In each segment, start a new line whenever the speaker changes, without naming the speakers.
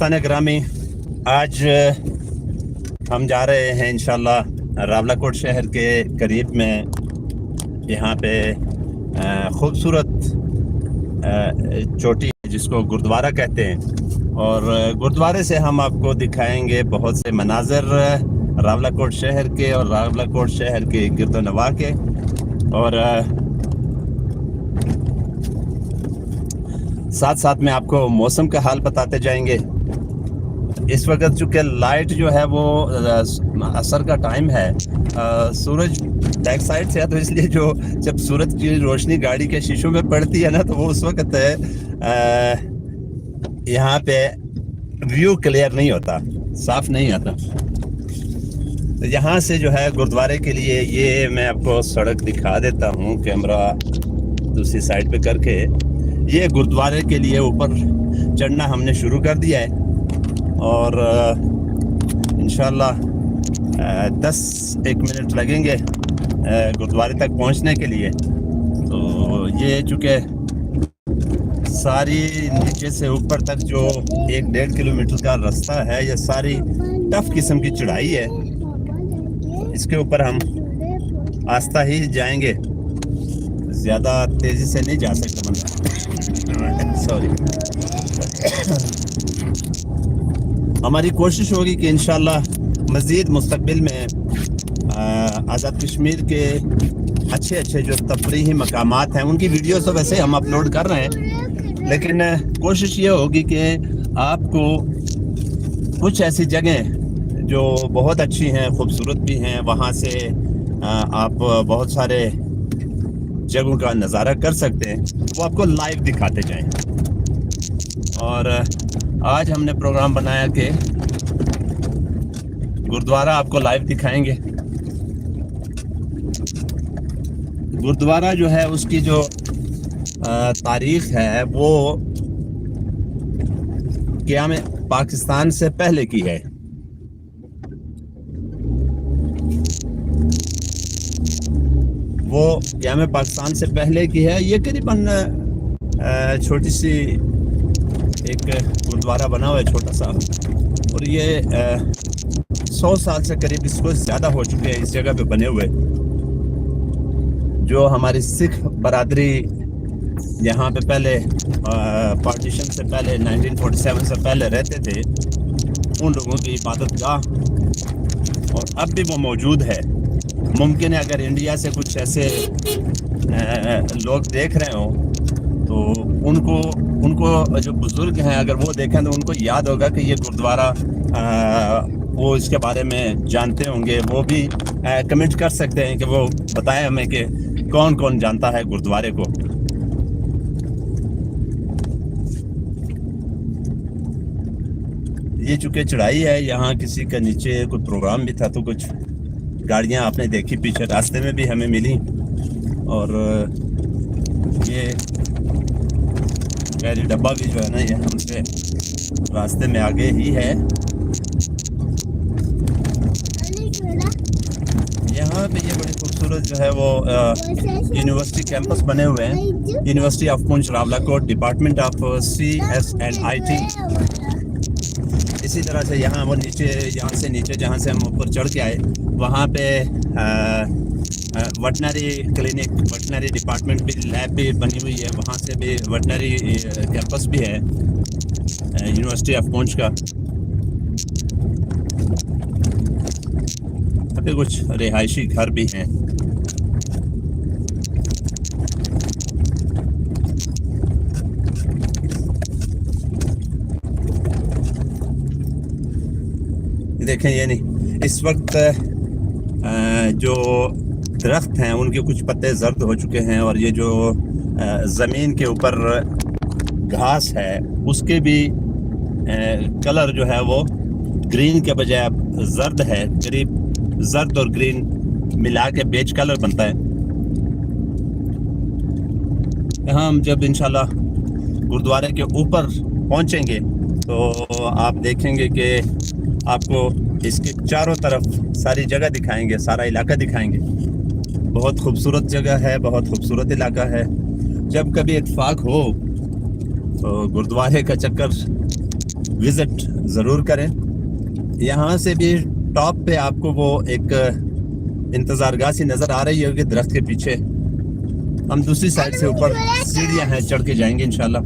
ग्रामी आज हम जा रहे हैं इंशाल्लाह रावलाकोट शहर के करीब में। यहाँ पे खूबसूरत चोटी जिसको गुरुद्वारा कहते हैं। और गुरुद्वारे से हम आपको दिखाएँगे बहुत से मनाजर रावलाकोट शहर के और रावलाकोट शहर के गिरदो नवा के। और साथ साथ में आपको मौसम का हाल बताते जाएँगे। इस वक्त चूँकि लाइट जो है वो असर का टाइम है अ, सूरज बैक साइड से है तो इसलिए जो जब सूरज की रोशनी गाड़ी के शीशों में पड़ती है ना तो वो उस वक्त यहाँ पे व्यू क्लियर नहीं होता साफ़ नहीं आता। तो यहाँ से जो है गुरुद्वारे के लिए ये मैं आपको सड़क दिखा देता हूँ कैमरा दूसरी साइड पे करके। ये गुरुद्वारे के लिए ऊपर चढ़ना हमने शुरू कर दिया है। और इंशाल्लाह दस एक मिनट लगेंगे गुरुद्वारे तक पहुँचने के लिए। तो ये चूँकि सारी नीचे से ऊपर तक जो एक डेढ़ किलोमीटर का रास्ता है, ये सारी टफ किस्म की चढ़ाई है। इसके ऊपर हम आस्था ही जाएँगे। ज़्यादा तेज़ी से नहीं जा सकते बंदा। सॉरी हमारी कोशिश होगी कि इंशाल्लाह मज़ीद मुस्तबिल में आज़ाद कश्मीर के अच्छे अच्छे जो तफरी मकामात हैं, उनकी वीडियोस तो वैसे हम अपलोड कर रहे हैं, लेकिन कोशिश ये होगी कि आपको कुछ ऐसी जगह जो बहुत अच्छी हैं, खूबसूरत भी हैं, वहाँ से आप बहुत सारे जगहों का नज़ारा कर सकते हैं, वो आपको लाइव दिखाते जाएँ। और आज हमने प्रोग्राम बनाया कि गुरुद्वारा आपको लाइव दिखाएँगे। गुरुद्वारा जो है, उसकी जो तारीख है, वो क्या में पाकिस्तान से पहले की है। वो क्या में पाकिस्तान से पहले की है। ये करीबन छोटी सी एक गुरुद्वारा बना हुआ है छोटा सा। और ये सौ साल से करीब इसको ज़्यादा हो चुके हैं इस जगह पे बने हुए। जो हमारी सिख बरादरी यहाँ पे पहले पार्टीशन से पहले 1947 से पहले रहते थे, उन लोगों की इबादत गाह और अब भी वो मौजूद है। मुमकिन है अगर इंडिया से कुछ ऐसे लोग देख रहे हो तो उनको उनको जो बुज़ुर्ग हैं, अगर वो देखें तो उनको याद होगा कि ये गुरुद्वारा वो इसके बारे में जानते होंगे, वो भी कमेंट कर सकते हैं कि वो बताएँ हमें कि कौन कौन जानता है गुरुद्वारे को। ये चूँकि चढ़ाई है, यहाँ किसी का नीचे कोई प्रोग्राम भी था तो कुछ गाड़ियाँ आपने देखी, पीछे रास्ते में भी हमें मिली। और, ये गैरी डब्बा भी जो है ना, ये हमसे रास्ते में आगे ही है। यहाँ पे ये बड़ी खूबसूरत जो है वो यूनिवर्सिटी कैंपस बने हुए हैं। University of Poonch Rawalakot department of C S and I T इसी तरह से यहाँ वो नीचे, यहाँ से नीचे जहाँ से हम ऊपर चढ़ के आए, वहाँ पे वटनरी क्लिनिक वटनरी डिपार्टमेंट भी लैब भी बनी हुई है। वहाँ से भी वटनरी कैंपस भी है यूनिवर्सिटी ऑफ़ पुंछ का। अभी कुछ रिहायशी घर भी हैं। देखें ये नहीं। इस वक्त जो दरख्त हैं, उनके कुछ पत्ते जर्द हो चुके हैं और ये जो ज़मीन के ऊपर घास है, उसके भी कलर जो है वो ग्रीन के बजाय जर्द है, करीब जर्द और ग्रीन मिला के बेच कलर बनता है। हम जब इंशाल्लाह गुरुद्वारे के ऊपर पहुँचेंगे तो आप देखेंगे कि आपको इसके चारों तरफ़ सारी जगह दिखाएँगे, सारा इलाका दिखाएँगे। बहुत खूबसूरत जगह है, बहुत खूबसूरत इलाका है। जब कभी इतफाक हो तो गुरुद्वारे का चक्कर विज़िट ज़रूर करें। यहाँ से भी टॉप पे आपको वो एक इंतज़ारगाह सी नज़र आ रही होगी, दरख्त के पीछे। हम दूसरी साइड से ऊपर सीढ़ियाँ हैं, चढ़ के जाएँगे, इंशाल्लाह।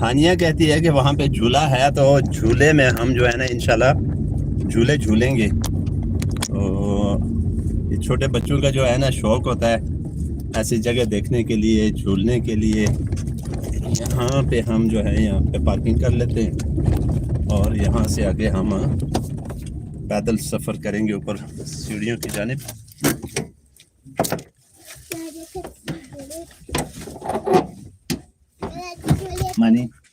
हानिया कहती है कि वहाँ पे झूला है तो झूले में हम जो है ना इनशाला झूले झूलेंगे। तो ये छोटे बच्चों का जो है ना, शौक होता है ऐसी जगह देखने के लिए, झूलने के लिए। यहाँ पे हम जो है, यहाँ पे पार्किंग कर लेते हैं और यहाँ से आगे हम पैदल सफ़र करेंगे ऊपर सीढ़ियों की जानिब।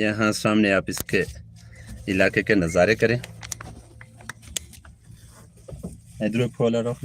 यहाँ सामने आप इसके इलाके के नज़ारे करें इधर एक वाला रख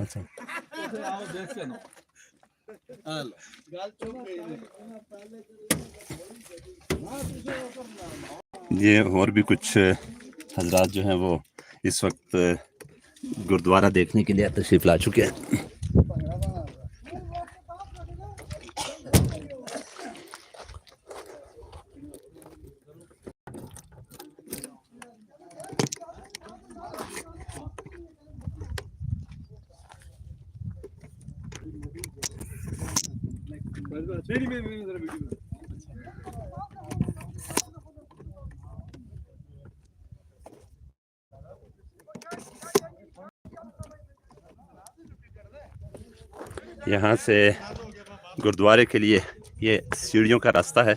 अच्छा। ये और भी कुछ हजरात जो हैं वो इस वक्त गुरुद्वारा देखने के लिए तशरीफ़ ला चुके हैं।
मेरी मेरी मेरी जरा वीडियो
यहाँ से गुरुद्वारे के लिए ये सीढ़ियों का रास्ता है।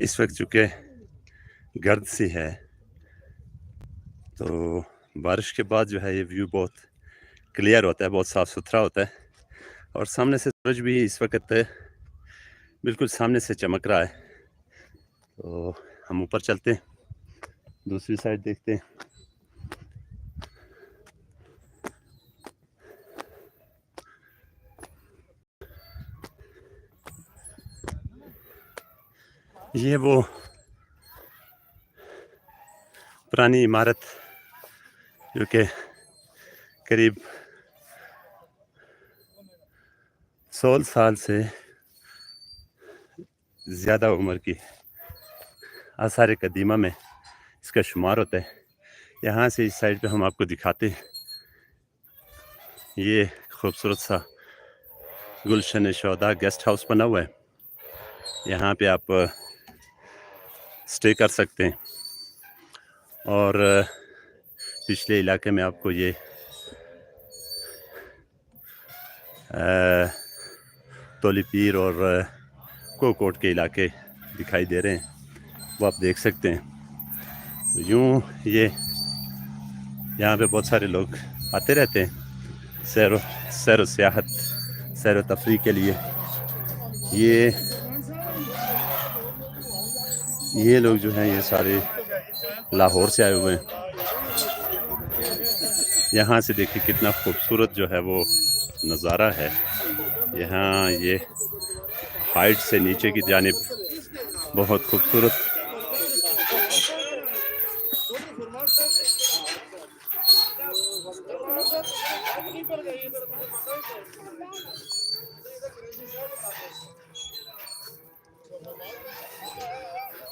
इस वक्त चूँकि गर्द सी है तो बारिश के बाद जो है ये व्यू बहुत क्लियर होता है, बहुत साफ़ सुथरा होता है। और सामने से सूरज भी इस वक्त बिल्कुल सामने से चमक रहा है। तो हम ऊपर चलते हैं, दूसरी साइड देखते हैं। ये वो पुरानी इमारत जो कि करीब सोलह साल से ज़्यादा उम्र की आसार कदीमा में इसका शुमार होता है यहाँ से इस साइड पे हम आपको दिखाते हैं ये खूबसूरत सा गुलशन शौदा गेस्ट हाउस बना हुआ है यहाँ पे आप स्टे कर सकते हैं। और पिछले इलाके में आपको ये अ, तोलीपीर और कोकोट के इलाके दिखाई दे रहे हैं। वो आप देख सकते हैं। तो यूँ ये यहाँ पे बहुत सारे लोग आते रहते हैं सैर सैर सियाहत सैर तफरी के लिए। ये ये लोग जो हैं, ये सारे लाहौर से आए हुए हैं। यहाँ से देखिए कितना खूबसूरत जो है वो नज़ारा है। यहाँ ये हाइट से नीचे की जानब बहुत खूबसूरत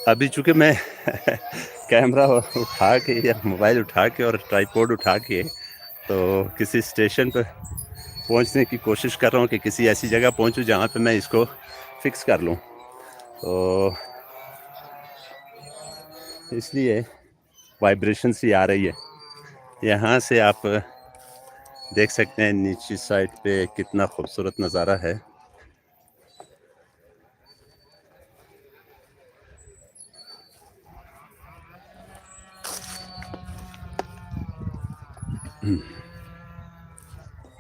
अभी चूँकि मैं कैमरा उठा के या मोबाइल उठा के और ट्राईपोड उठा के तो किसी स्टेशन पर पहुँचने की कोशिश कर रहा हूँ कि किसी ऐसी जगह पहुंचूँ जहाँ पे मैं इसको फिक्स कर लूँ। तो इसलिए वाइब्रेशन सी आ रही है। यहाँ से आप देख सकते हैं नीचे साइड पे कितना खूबसूरत नज़ारा है।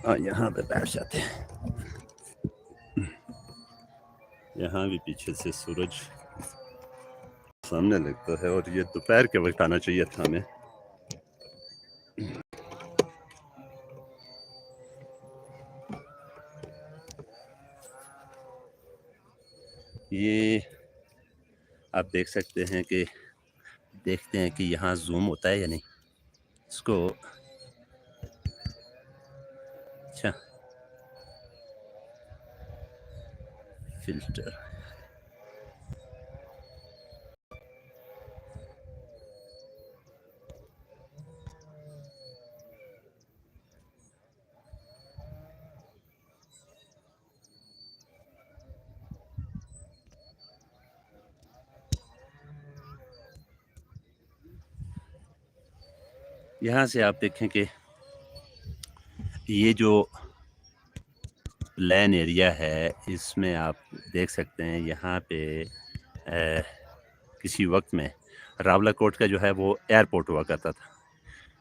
और यहाँ पे बैठ जाते हैं। यहाँ भी पीछे से सूरज सामने लगता है और ये दोपहर के वक्त आना चाहिए था हमें। ये आप देख सकते हैं कि, देखते हैं कि यहाँ जूम होता है या नहीं। इसको फ़िल्टर यहाँ से आप देखें कि ये जो प्लेन एरिया है इसमें आप देख सकते हैं यहाँ पे अ, किसी वक्त में रावला कोट का जो है वो एयरपोर्ट हुआ करता था।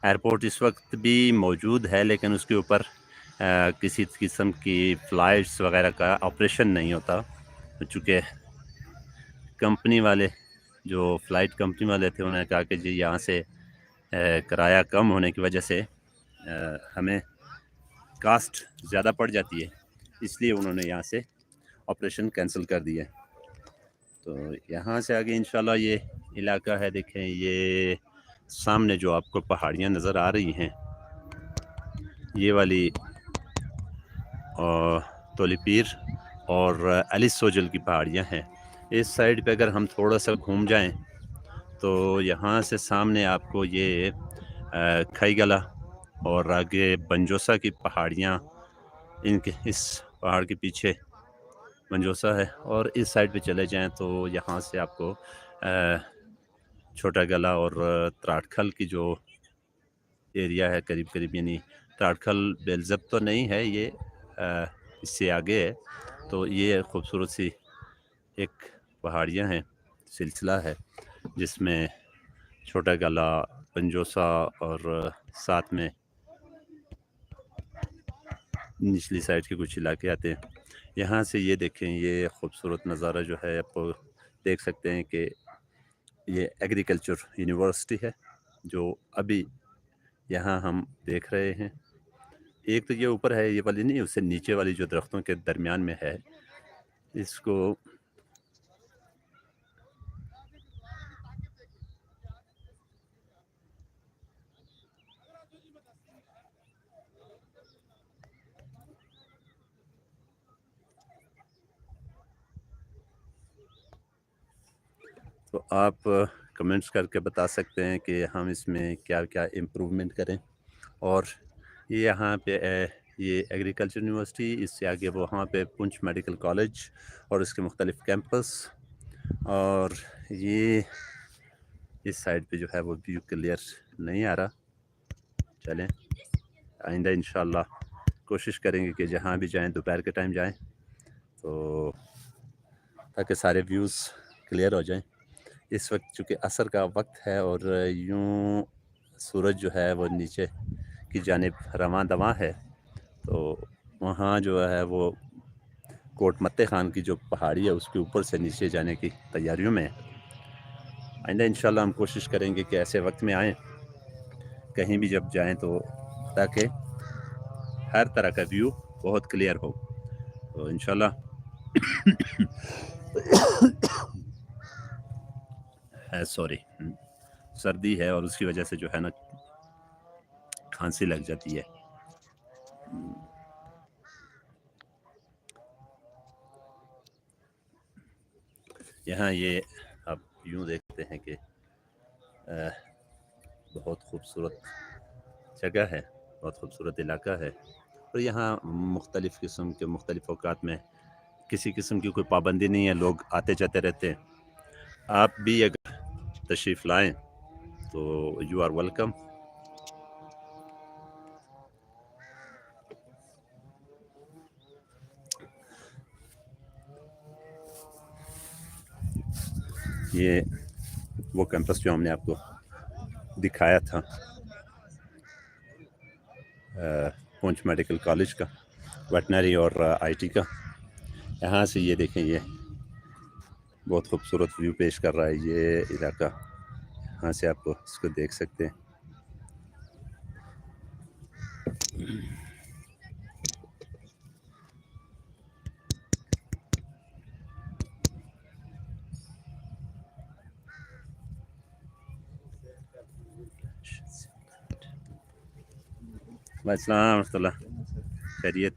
एयरपोर्ट इस वक्त भी मौजूद है लेकिन उसके ऊपर किसी किस्म की फ़्लाइट्स वगैरह का ऑपरेशन नहीं होता। चूँकि कंपनी वाले जो फ़्लाइट कंपनी वाले थे उन्होंने कहा कि जी यहाँ से किराया कम होने की वजह से अ, हमें कास्ट ज़्यादा पड़ जाती है इसलिए उन्होंने यहाँ से ऑपरेशन कैंसिल कर दिए तो यहाँ से आगे इंशाल्लाह ये इलाका है देखें ये सामने जो आपको पहाड़ियाँ नज़र आ रही हैं ये वाली तोलीपीर और अली सोजल की पहाड़ियाँ हैं। इस साइड पे अगर हम थोड़ा सा घूम जाएँ तो यहाँ से सामने आपको ये अ, खई गला और आगे बंजोसा की पहाड़ियाँ इनके इस पहाड़ के पीछे मंजोसा है और इस साइड पे चले जाएँ तो यहाँ से आपको छोटा गला और त्राटखल की जो एरिया है करीब करीब, यानी त्राटखल बेलजब तो नहीं है ये इससे आगे है। तो ये खूबसूरत सी एक पहाड़ियाँ हैं, सिलसिला है, जिसमें छोटा गला पंजोसा और साथ में निचली साइड के कुछ इलाके आते हैं। यहाँ से ये देखें, ये खूबसूरत नज़ारा जो है आपको देख सकते हैं कि ये एग्रीकल्चर यूनिवर्सिटी है, जो अभी यहाँ हम देख रहे हैं। एक तो ये ऊपर है, ये वाली नहीं, उससे नीचे वाली जो दरख्तों के दरमियान में है, इसको तो आप कमेंट्स करके बता सकते हैं कि हम इसमें क्या क्या इम्प्रूवमेंट करें। और ये यहाँ पे ये एग्रीकल्चर यूनिवर्सिटी, इससे आगे वो वहाँ पे पुंछ मेडिकल कॉलेज और इसके मुख्तलिफ़ कैंपस। और ये, इस साइड पे जो है वो व्यू क्लियर नहीं आ रहा। चलें, आइंदा इंशाल्लाह कोशिश करेंगे कि जहाँ भी जाएँ, दोपहर के टाइम जाएँ तो ताकि सारे व्यूज़ क्लियर हो जाएँ। इस वक्त चूँकि असर का वक्त है और यूँ सूरज जो है वो नीचे की जानिब रवां दवा है तो वहाँ जो है वो कोट मत्ते खान की जो पहाड़ी है उसके ऊपर से नीचे जाने की तैयारियों में आइंदा इंशाल्लाह हम कोशिश करेंगे कि ऐसे वक्त में आएँ, कहीं भी जब जाएँ तो ताकि हर तरह का व्यू बहुत क्लियर हो। तो इंशाल्लाह सॉरी सर्दी है और उसकी वजह से जो है ना, खांसी लग जाती है। यहाँ ये आप यूँ देखते हैं कि बहुत खूबसूरत जगह है, बहुत खूबसूरत इलाका है और यहाँ मुख्तलिफ़ किस्म के मुख्तलिफ़ अवकात में किसी किस्म की कोई पाबंदी नहीं है, लोग आते जाते रहते हैं। आप भी अगर तशरीफ़ लाएँ तो यू आर वेलकम ये वो कैंपस जो हमने आपको दिखाया था पुंछ मेडिकल कॉलेज का वेटनरी और आईटी का। यहाँ से ये देखें, ये बहुत खूबसूरत व्यू पेश कर रहा है ये इलाका। यहाँ से आप इसको देख सकते हैं। रहमतुल्लाह खैरियत।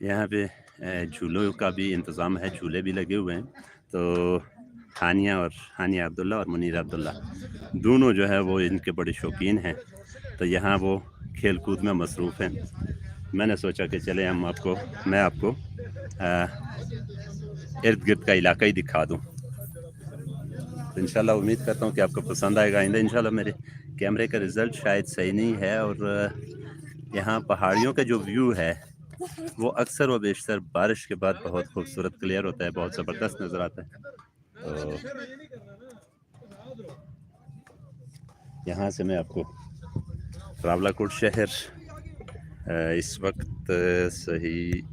यहाँ पे अ, झूलों का भी इंतज़ाम है झूले भी लगे हुए हैं तो हानिया और हानिया अब्दुल्ला और मुनीर अब्दुल्ला दोनों जो है वो इनके बड़े शौकीन हैं तो यहाँ वो खेल कूद में मसरूफ़ हैं मैंने सोचा कि चले हम आपको मैं आपको इर्द गिर्द का इलाका ही दिखा दूँ। तो इंशाल्लाह उम्मीद करता हूँ कि आपको पसंद आएगा। आइंदा इंशाल्लाह मेरे कैमरे का रिज़ल्ट शायद सही नहीं है और यहाँ पहाड़ियों का जो व्यू है, वो अक्सर व बेशतर बारिश के बाद बहुत खूबसूरत क्लियर होता है, बहुत ज़बरदस्त नज़र आता है। तो यहाँ से मैं आपको रावलाकोट शहर इस वक्त सही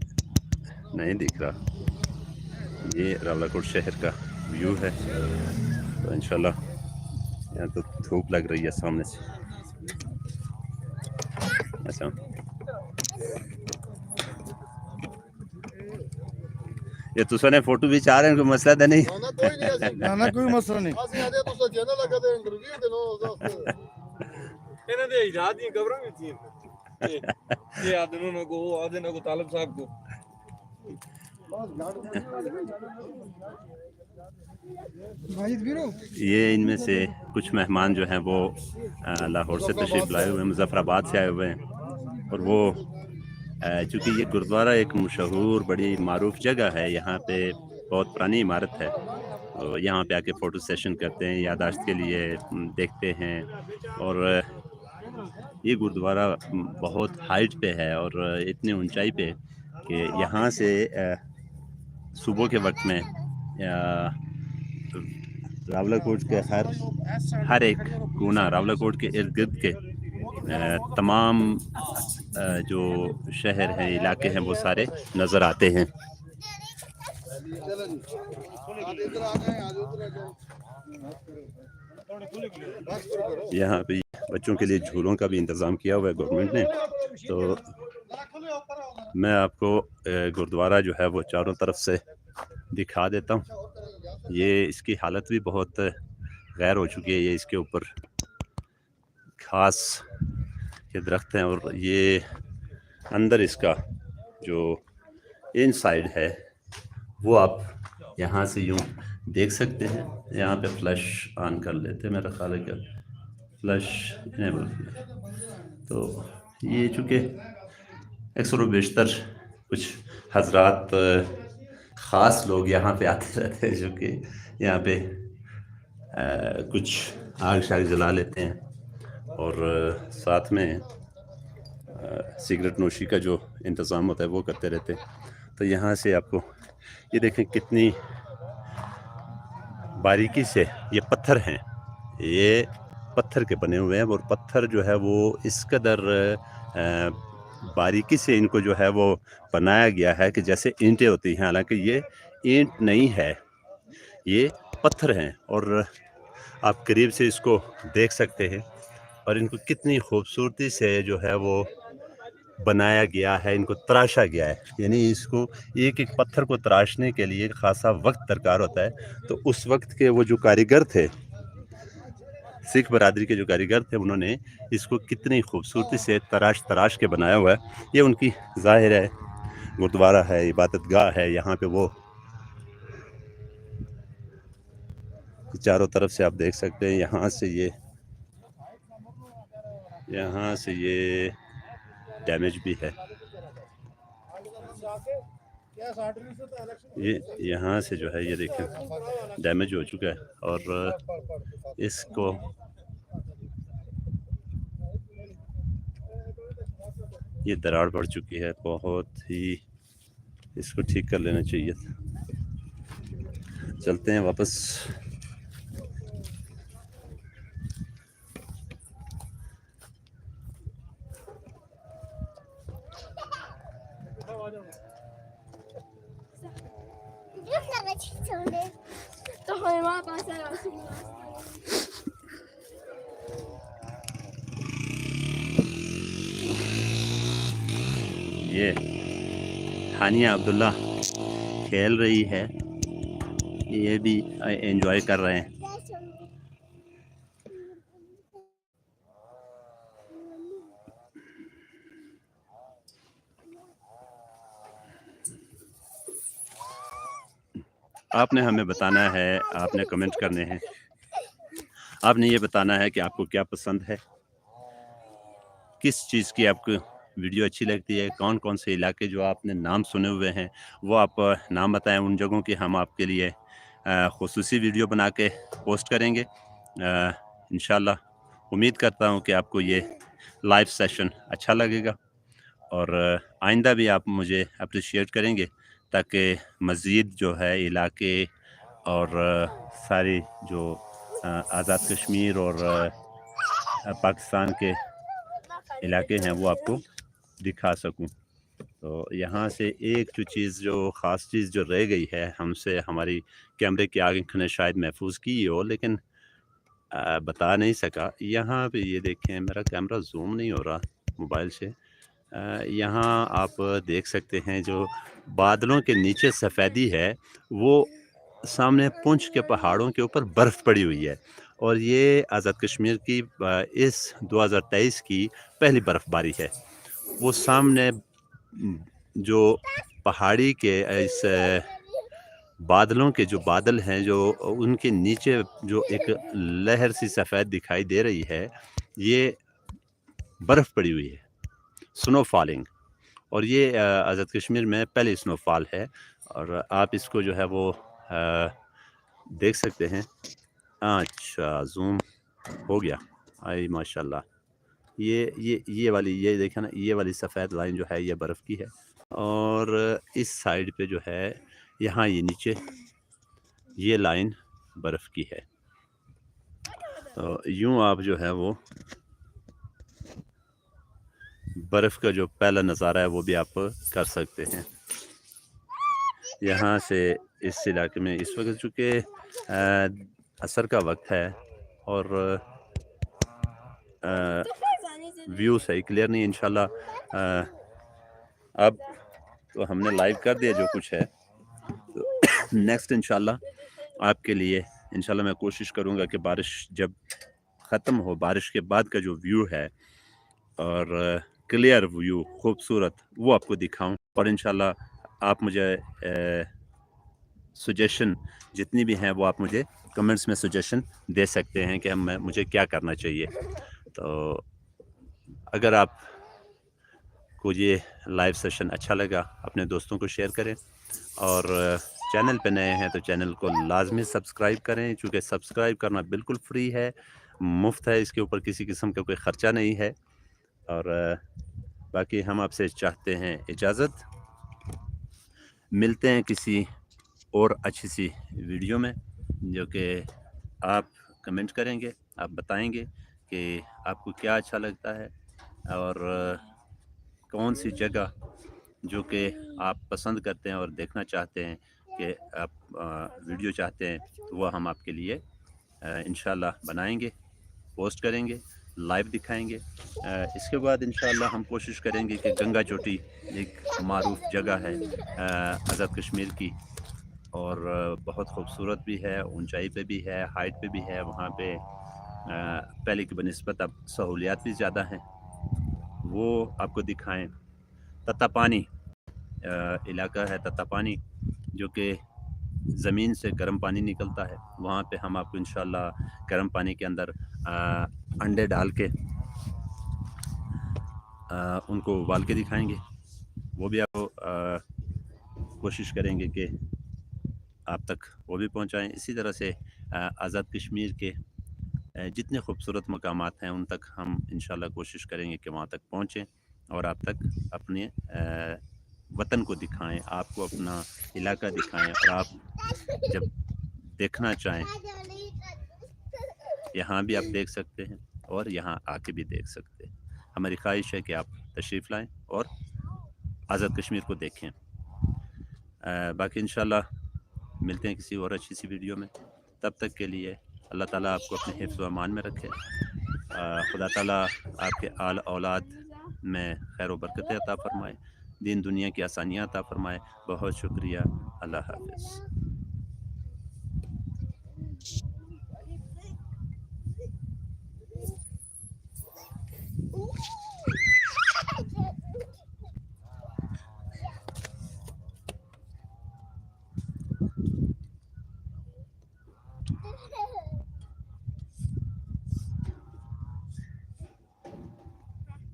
नहीं दिख रहा। ये रालाकोट शहर का व्यू है। तो इनशाला यहाँ तो धूप लग रही है सामने से। अच्छा। ये तो ने फ़ोटो भी चाह रहे हैं कोई मसला तो नहीं?
ना ना कोई मसला नहीं। ये आदमी को आदमी को तालब साहब को।
ये इनमें से कुछ मेहमान जो हैं वो लाहौर से तशरीफ़ लाए हुए हैं, मुजफ्फराबाद से आए हुए हैं। और वो चूँकि ये गुरुद्वारा एक मशहूर, बड़ी मरूफ जगह है, यहाँ पे बहुत पुरानी इमारत है। तो यहाँ पे आके फ़ोटो सेशन करते हैं यादाश्त के लिए देखते हैं। और ये गुरुद्वारा बहुत हाइट पे है और इतनी ऊंचाई पे कि यहाँ से सुबह के वक्त में रावला कोट के हर हर एक कोना रावलाकोट के इर्द गिर्द के तमाम जो शहर हैं, इलाके हैं, वो सारे नज़र आते हैं। यहाँ पे बच्चों के लिए झूलों का भी इंतज़ाम किया हुआ है गवर्नमेंट ने तो मैं आपको गुरुद्वारा जो है वो चारों तरफ़ से दिखा देता हूँ। ये इसकी हालत भी बहुत गैर हो चुकी है। ये इसके ऊपर खास के दरख्त हैं और ये अंदर इसका जो इन साइड है, वो आप यहाँ से यूँ देख सकते हैं। यहाँ पे फ्लश ऑन कर लेते हैं, मेरा ख्याल है कि फ्लैश इनेबल तो ये चूँकि अक्सर बेशतर कुछ हजरात ख़ास लोग यहाँ पे आते रहते हैं जो कि यहाँ पे अ, कुछ आग शाग जला लेते हैं। और अ, साथ में सिगरेट नोशी का जो इंतज़ाम होता है वो करते रहते हैं। तो यहाँ से आपको ये देखें कितनी बारीकी से ये पत्थर हैं। ये पत्थर के बने हुए हैं और पत्थर जो है वो इस कदर अ, बारीकी से इनको जो है वो बनाया गया है कि जैसे ईंटें होती हैं, हालाँकि ये ईंट नहीं है, ये पत्थर हैं और आप करीब से इसको देख सकते हैं और इनको कितनी खूबसूरती से जो है वो बनाया गया है, इनको तराशा गया है। यानी इसको एक एक पत्थर को तराशने के लिए खासा वक्त दरकार होता है। तो उस वक्त के वो जो कारीगर थे सिख बरदरी के जो कारीगर थे, उन्होंने इसको कितनी खूबसूरती से तराश तराश के बनाया हुआ है। ये उनकी ज़ाहिर है, गुरुद्वारा है इबादत गाह है, यहाँ पे वो चारों तरफ़ से आप देख सकते हैं, यहाँ से ये, यहाँ से ये डैमेज भी है। ये यहाँ से जो है, ये देखें डैमेज हो चुका है और इसको ये दरार पड़ चुकी है, बहुत ही इसको ठीक कर लेना चाहिए। चलते हैं वापस। ये हानिया अब्दुल्ला खेल रही है। ये भी एंजॉय कर रहे हैं। आपने हमें बताना है, आपने कमेंट करने हैं। आपने ये बताना है कि आपको क्या पसंद है? किस चीज़ की आपको वीडियो अच्छी लगती है कौन कौन से इलाके जो आपने नाम सुने हुए हैं, वो आप नाम बताएँ उन जगहों की हम आपके लिए खसूसी वीडियो बना के पोस्ट करेंगे। इन उम्मीद करता हूँ कि आपको ये लाइव सेशन अच्छा लगेगा और आइंदा भी आप मुझे अप्रिशिएट करेंगे ताकि मज़ीद जो है इलाके और सारी जो आज़ाद कश्मीर और पाकिस्तान के इलाके हैं वो आपको दिखा सकूँ। तो यहाँ से एक जो चीज़ जो ख़ास चीज़ जो रह गई है हमसे हमारी कैमरे की आँख ने शायद महफूज की हो लेकिन अ, बता नहीं सका। यहाँ पे ये देखें मेरा कैमरा जूम नहीं हो रहा मोबाइल से। यहाँ आप देख सकते हैं जो बादलों के नीचे सफ़ेदी है वो सामने पुंछ के पहाड़ों के ऊपर बर्फ़ पड़ी हुई है। और ये आज़ाद कश्मीर की इस 2023 की पहली बर्फ़बारी है। वो सामने जो पहाड़ी के इस बादलों के जो बादल हैं जो उनके नीचे जो एक लहर सी सफ़ेद दिखाई दे रही है ये बर्फ़ पड़ी हुई है। स्नो फॉलिंग और ये आज़ाद कश्मीर में पहली स्नोफॉल है। और आप इसको जो है वो अ, देख सकते हैं। अच्छा जूम हो गया। आई माशाल्लाह। ये ये ये वाली ये देखा ना ये वाली सफ़ेद लाइन जो है ये बर्फ़ की है। और इस साइड पे जो है यहाँ ये नीचे ये लाइन बर्फ़ की है। तो यूँ आप जो है वो बर्फ़ का जो पहला नज़ारा है वो भी आप कर सकते हैं। यहाँ से इस इलाके में इस वक्त चूँकि असर का वक्त है और अ, व्यू सही क्लियर नहीं इंशाल्लाह अ, अब तो हमने लाइव कर दिया जो कुछ है। तो नेक्स्ट इंशाल्लाह आपके लिए इंशाल्लाह मैं कोशिश करूँगा कि बारिश जब ख़त्म हो बारिश के बाद का जो व्यू है और क्लियर व्यू खूबसूरत वो आपको दिखाऊँ। और इंशाल्लाह आप मुझे सजेशन जितनी भी हैं वो आप मुझे कमेंट्स में सजेशन दे सकते हैं कि हम मुझे क्या करना चाहिए। तो अगर आप को ये लाइव सेशन अच्छा लगा, अपने दोस्तों को शेयर करें और चैनल पे नए हैं तो चैनल को लाजमी सब्सक्राइब करें। क्योंकि सब्सक्राइब करना बिल्कुल फ्री है, मुफ़्त है, इसके ऊपर किसी किस्म का कोई ख़र्चा नहीं है और बाकी हम आपसे चाहते हैं इजाज़त। मिलते हैं किसी और अच्छी सी वीडियो में जो कि आप कमेंट करेंगे, आप बताएँगे कि आपको क्या अच्छा लगता है। और कौन सी जगह जो कि आप पसंद करते हैं और देखना चाहते हैं कि आप वीडियो चाहते हैं तो वह हम आपके लिए इन बनाएँगे, पोस्ट करेंगे, लाइव दिखाएँगे। इसके बाद इन हम कोशिश करेंगे कि गंगा चोटी एक मरूफ जगह है आज़ाद कश्मीर की। और बहुत खूबसूरत भी है, ऊंचाई पे भी है, हाइट पे भी है, वहाँ पे पहले की बनस्बत अब सहूलियात भी ज़्यादा हैं। वो आपको दिखाएँ। तत्ता पानी इलाका है तत्ता पानी जो कि ज़मीन से गर्म पानी निकलता है। वहाँ पे हम आपको इन गर्म पानी के अंदर आ, अंडे डाल के आ, उनको उबाल के दिखाएँगे। वो भी आपको कोशिश करेंगे कि आप तक वो भी पहुँचाएँ। इसी तरह से आज़ाद कश्मीर के जितने खूबसूरत मकाम हैं उन तक हम इन कोशिश करेंगे कि वहाँ तक पहुँचें और आप तक अपने वतन को दिखाएँ आपको अपना इलाका दिखाएँ और आप जब देखना चाहें यहाँ भी आप देख सकते हैं और यहाँ आके भी देख सकते हैं। हमारी ख्वाहिश है कि आप तशरीफ़ लाएँ और आज़ाद कश्मीर को देखें। आ, बाकी इन मिलते हैं किसी और अच्छी सी वीडियो में। तब तक के लिए अल्लाह ताला आपको अपने हिफ्ज़ अमान में रखे। खुदा ताला आपके आल औलाद में खैर बरकतें अता फ़रमाए, दीन दुनिया की आसानियाँ अता फ़रमाए। बहुत शुक्रिया। अल्लाह हाफ़िज़।